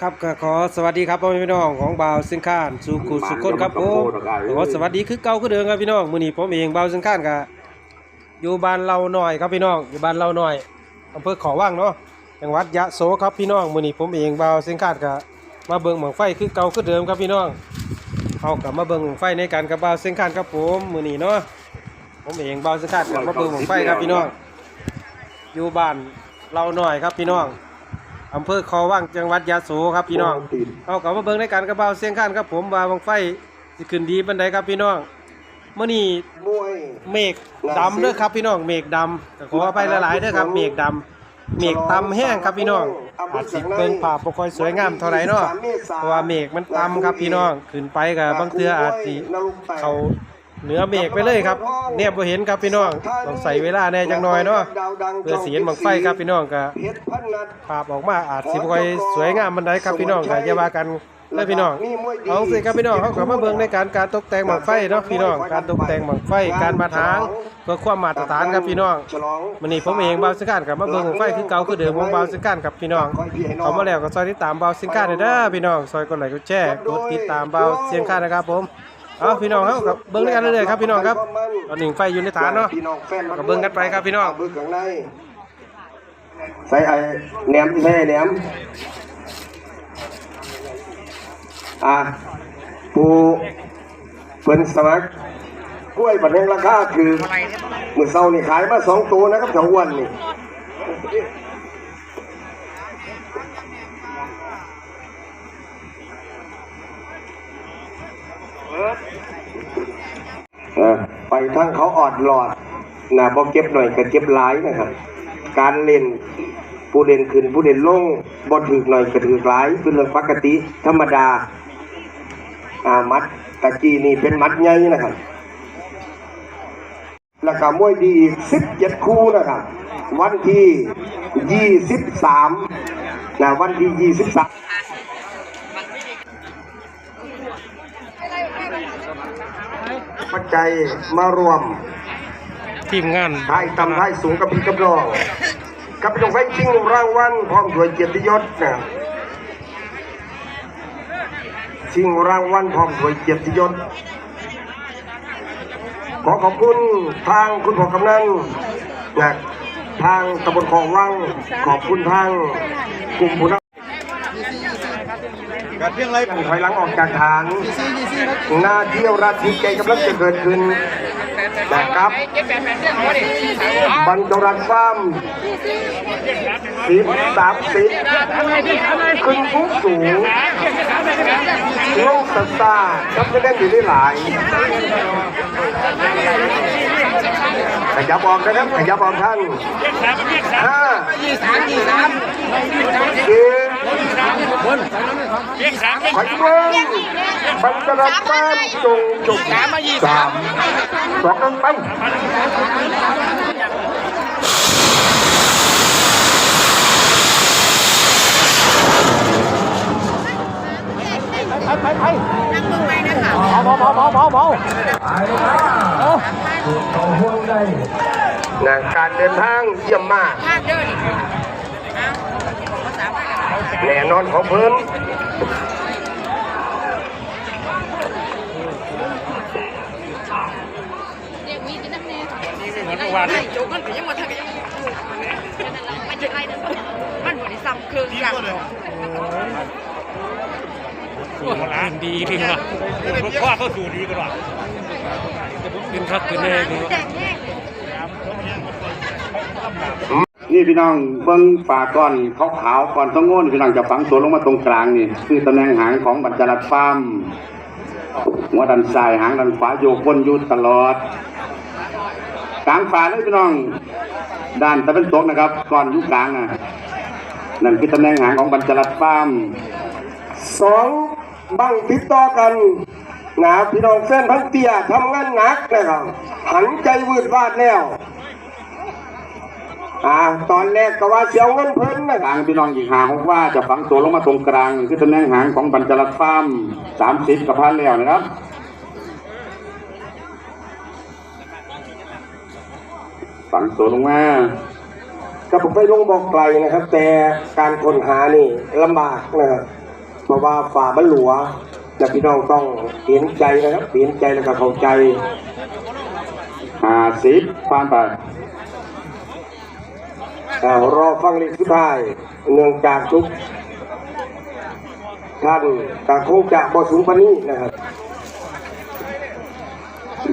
ครับก็ขอสวัสดีครับพ่อแม่พี่น้องของบ่าวซึ่งข้านสุขุสุขคนครับผมขอสวัสดีคือเก่าคือเดิมครับพี่น้องมื้อนี้ผมเองบ่าวซึ่งข้านก็อยู่บ้านเราหน่อยครับพี่น้องอยู่บ้านเราหน่อยอำเภอขาว่างเนาะจังหวัดยะโสครับพี่น้องมื้อนี้ผมเองบ่าวซึ่งข้านก็มาเบิ่งหมองไฟคือเก่าคือเดิมครับพี่น้องเอากลับมาเบิ่งหมองไฟในการกับบ่าวซึ่งข้านครับผมมื้อนี้เนาะผมเองบ่าวซึ่งข้านก็มาเบิ่งหมองไฟครับพี่น้องอยู่บ้านเราหน่อยครับพี่น้อง อำเภอคอว่างจังหวัดยะโสครับพี่น้องเอากลับมาเบิ่งในการกระเบาเสียงข้านครับผมว่าบังไฟสิขึ้นดีปานใดครับพี่น้องเมื่อนี้มวยเมฆดำเด้อครับพี่น้องเมฆดำก็ขออภัยหลายๆเด้อครับเมฆดำเมฆต่ำแห้งครับพี่น้องอาจสิเบิ่งภาพบ่ค่อยสวยงามเท่าไหร่เนาะเพราะว่าเมฆมันต่ำครับพี่น้องขึ้นไปก็บางเทื่ออาจสิเข้า เหนือเมฆไปเลยครับเนี่ยบ่เห็นครับพี่น้องต้องใส่เวลาแน่จังหน่อยเนาะเพื่อสิเห็นบังไฟครับพี่น้องก็เพชรพันนัดภาพออกมาอาจสิบ่ค่อยสวยงามบันได้ครับพี่น้องก็อย่าว่ากันเด้พี่น้องเอาสิครับพี่น้องเขาก็มาเบิ่งในการการตกแต่งบังไฟเนาะพี่น้องการตกแต่งบังไฟการมาทางเพื่อความมาตรฐานครับพี่น้องมื้อนี้ผมเองบาวสิงคานกับมาเบิ่งบังไฟคือเก่าคือเดิมของบาวสิงคานกับพี่น้องเขามาแล้วก็ซอยติดตามบาวสิงคานเด้อพี่น้องซอยกดไลค์กดแชร์กดติดตามบาวเสียงคานนะครับผม เอาพี่น้องเฮากับเบิ่งด้วยกันเรื่อยๆครับพี่น้องครับตอนนี้ไฟอยู่ในฐานเนาะพี่น้องแฟนก็เบิ่งกันไปครับพี่น้องเบิ่งข้างในใส่ไอ้แหนมใส่ไอ้แหนมอะผู้เพิ่นสมัครกล้วยบัดแห่งราคาคือมือเช้านี่ขายมาสองตัวนะครับแถวอ้วันนี่ เออไปทั้งเขาออดหลอดนะบ่เก็บหน่อยก็เก็บหลายนะครับ การเล่นผู้เล่นขึ้นผู้เล่นลงบ่ถึกหน่อยก็ถึกหลายเป็นเรื่องปกติธรรมดาอ่ามัดตะกี้นี่เป็นมัดใหญ่นะครับแล้วก็มวยดีอีก17คู่นะครับ วันที่23นะวันที่23 ปัจจัยมารวมทีมงานท้ายต่ำท้ายสูงกับพี่กับน้องกับจงไฟชิงรางวัลพร้อมถวยเกียรติยศนะชิงรางวัลพร้อมถวยเกียรติยศขอขอบคุณทางคุณพ่อกำนันนะทางตำบลคลองวังขอบคุณทางกลุ่มผู้นำ การเพียงไรผู้ถอยหลังออกจากฐาน หน้าเที่ยวราชีใจกำลังจะเกิดขึ้นนะครับบรรจรันฟาร์มสิบสามสิบขึ้นฟุกสูงลงสตาร์ทับจะได้อยู่ได้หลายขยับออกนะครับขยับออกท่านห้าสี่ขอย เบิ้งบรรจรันฟาร์มจงจบสามสองกันไปนะการเดินทางเยี่ยมมาก แน่นอนของเพิ่นมันวานโจกันก็ยังมาทำยังมันจะไรนั่นมันบริษัทเครื่องกันสูงละดีดีว่ะพวกว่าเขาสูดีกว่าขึ้นครับขึ้นแน่ดี แจกแนี่พี่น้องเบิ้งฝาก้อนขาวขาวก่อนต้องโง่นพี่น้องจะฝังตัวลงมาตรงกลางนี่คือตำแหน่งหางของบรรจรัดฟาร์มหัวดันซ้ายหางดันขวาโยกบนอยุดตลอดกลางฝาเลยพี่น้อง ด้านตะเป็นตกนะครับ ก่อนอยุกลางน่ะนั่นคือตำแหน่งหางของบรรจรัดฟาร์มสองบังติดต่อกันนะพี่น้องแฟนพันเตียทำงานหนักนะครับหันใจวืดวาดแล้ว อ่าตอนแรกก็ว่าเสียวเงินเพิ่นนะกลางพี่น้องอีกหาหกว่าจะฝังตัวลงมาตรงกลางนี่คือตำแหน่งหางของบรรจรัดฟาร์มสามสิบกับพันแล้วนะครับฝังตัวลงมากับผมไปลงบอกไกลนะครับ แต่การค้นหานี่ลำบากนะครับเพราะว่าฝ่ามันหลัวแต่พี่น้องต้องเห็นใจนะครับเห็นใจแล้วก็เข้าใจห้าสิบผ่านไปอ่า รอฟังเลขสุดท้ายเนื่องจากทุกท่านต่างคงจะบอสูงปนี้นะครับ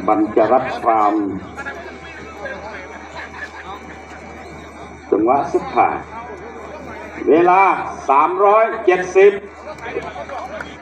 บันจะรับครามจังหวะสุดาย เวลา 370